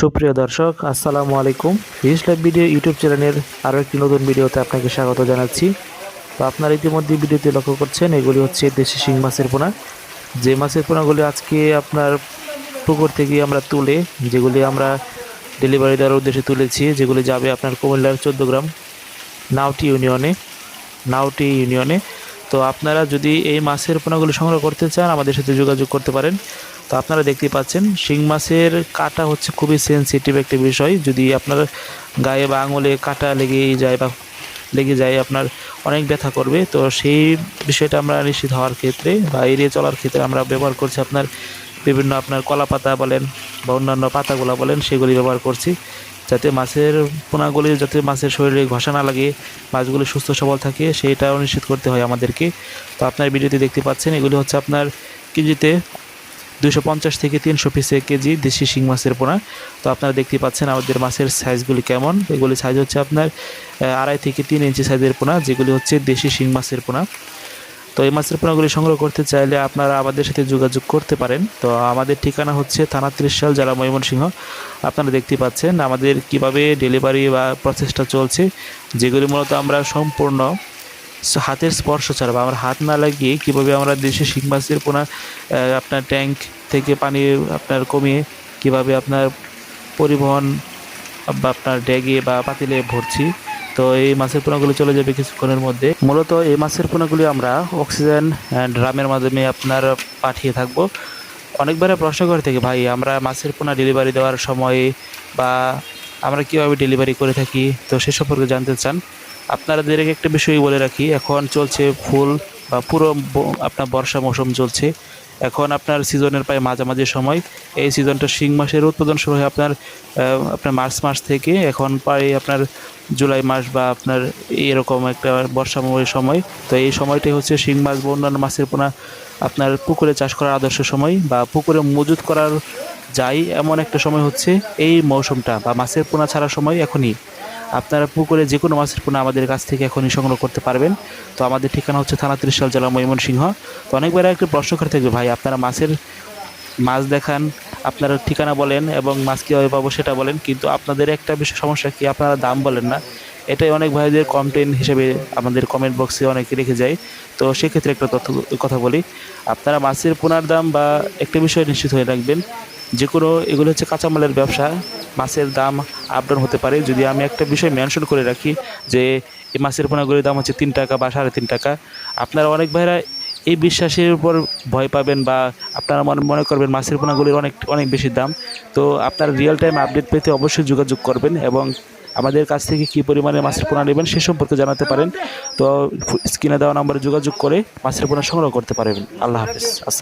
সুপ্রিয় দর্শক, আসসালামু আলাইকুম। ফিস লাইভ ভিডিও ইউটিউব চ্যানেলের আরও একটি নতুন ভিডিওতে আপনাকে স্বাগত জানাচ্ছি। তো আপনারা ইতিমধ্যে ভিডিওতে লক্ষ্য করছেন, এগুলি হচ্ছে দেশি শিং মাছের পোনা। যে মাছের পোনাগুলি আজকে আপনার পুকুর থেকে আমরা তুলে, যেগুলি আমরা ডেলিভারি দেওয়ার উদ্দেশ্যে তুলেছি, যেগুলি যাবে আপনার কুমিল্লার চোদ্দ গ্রাম নাউটি ইউনিয়নে নাউটি ইউনিয়নে। তো আপনারা যদি এই মাছের পোনাগুলি সংগ্রহ করতে চান, আমাদের সাথে যোগাযোগ করতে পারেন। তো আপনারা দেখতে পাচ্ছেন, শিং মাছের কাটা হচ্ছে খুবই সেনসিটিভ একটি বিষয়। যদি আপনার গায়ে বা আঙুলে কাটা লেগে যায় বা লেগে যায়, আপনার অনেক ব্যথা করবে। তো সেই বিষয়টা আমরা নিশ্চিত হওয়ার ক্ষেত্রে বা এড়িয়ে চলার ক্ষেত্রে আমরা ব্যবহার করছি আপনার বিভিন্ন আপনার কলা পাতা বলেন বা অন্যান্য পাতাগুলো বলেন, সেগুলি ব্যবহার করছি। যাতে মাছের পোনাগুলি, যাতে মাছের শরীরে ঘষা না লাগে, মাছগুলি সুস্থ সবল থাকে সেইটাও নিশ্চিত করতে হয় আমাদেরকে। তো আপনার ভিডিওতে দেখতে পাচ্ছেন, এগুলি হচ্ছে আপনার কেজিতে দুশো পঞ্চাশ থেকে তিনশো পিসে কেজি দেশি শিং মাছের পোনা। তো আপনারা দেখতে পাচ্ছেন আমাদের মাছের সাইজগুলি কেমন। এগুলি সাইজ হচ্ছে আপনার আড়াই থেকে তিন ইঞ্চি সাইজের পোনা, যেগুলি হচ্ছে দেশি শিং মাছের পোনা। তো এই মাছের পোনাগুলি সংগ্রহ করতে চাইলে আপনারা আমাদের সাথে যোগাযোগ করতে পারেন। তো আমাদের ঠিকানা হচ্ছে থানা ত্রিশাল, জেলা ময়মনসিংহ। আপনারা দেখতে পাচ্ছেন আমাদের কীভাবে ডেলিভারি বা প্রসেসটা চলছে, যেগুলি মূলত আমরা সম্পূর্ণ হাতের স্পর্শ ছাড়া বা আমার হাত না লাগিয়ে কীভাবে আমরা দেশে শিং মাছের পোনা আপনার ট্যাঙ্ক থেকে পানি আপনার কমিয়ে কীভাবে আপনার পরিবহন বা আপনার ড্যাগে বা পাতিলে ভরছি, তো এই মাছের পোনাগুলি চলে যাবে কিছুক্ষণের মধ্যে। মূলত এই মাছের পোনাগুলি আমরা অক্সিজেন ড্রামের মাধ্যমে আপনার পাঠিয়ে থাকব। অনেকবারে প্রশ্ন করে থাকি, ভাই, আমরা মাছের পোনা ডেলিভারি দেওয়ার সময়ে বা আমরা কীভাবে ডেলিভারি করে থাকি? তো সে সম্পর্কে জানতে চান। আপনাদের একটা বিষয় বলে রাখি, এখন চলছে ফুল বা পুরো আপনার বর্ষা মৌসুম চলছে। এখন আপনার সিজনের প্রায় মাঝামাঝি সময়। এই সিজনটা শিং মাসের উৎপাদন শুরু হয় আপনার আপনার মার্চ মাস থেকে। এখন প্রায় আপনার জুলাই মাস বা আপনার এরকম একটা বর্ষাময় সময়। তো এই সময়টাই হচ্ছে শিং মাছ বা অন্যান্য মাছের পোনা আপনার পুকুরে চাষ করার আদর্শ সময় বা পুকুরে মজুত করার যাই, এমন একটা সময় হচ্ছে, এই মৌসুমটা বা মাছের পোনা ছাড়ার সময় এখনই আপনারা পুকুরে যে কোনো মাছের পোনা আমাদের কাছ থেকে এখনই সংগ্রহ করতে পারবেন। তো আমাদের ঠিকানা হচ্ছে থানা ত্রিশাল জেলা ময়মনসিংহ। তো অনেকবার একটা প্রশ্ন করে থাকবে ভাই, আপনারা মাছের মাছ দেখান, আপনারা ঠিকানা বলেন এবং মাছ কীভাবে পাবো সেটা বলেন, কিন্তু আপনাদের একটা বিষয় সমস্যা কি, আপনারা দাম বলেন না। এটাই অনেক ভাইদের কমপ্লেন হিসেবে আমাদের কমেন্ট বক্সে অনেকে রেখে যায়। তো সেক্ষেত্রে একটা তথ্য, কথা বলি, আপনারা মাছের পোনার দাম বা একটা বিষয় নিশ্চিত হয়ে রাখবেন যে কোনো এগুলো হচ্ছে কাঁচামালের ব্যবসা, মাছের দাম আপ ডাউন হতে পারে। যদি আমি একটা বিষয় মেনশন করে রাখি যে, এই মাছের পোনাগুলির দাম হচ্ছে তিন টাকা বা সাড়ে তিন টাকা, আপনারা অনেক ভাইরা এই বিশ্বাসের উপর ভয় পাবেন বা আপনারা মনে মনে করবেন মাছের পোনাগুলির অনেক অনেক বেশি দাম। তো আপনার রিয়েল টাইম আপডেট পেতে অবশ্যই যোগাযোগ করবেন এবং আমাদের কাছ থেকে কী পরিমাণে মাছের পোনা নেবেন সে সম্পর্কে জানাতে পারেন। তো স্ক্রিনে দেওয়া নম্বরে যোগাযোগ করে মাছের পোনা সংগ্রহ করতে পারবেন। আল্লাহ হাফিজ। আসসালাম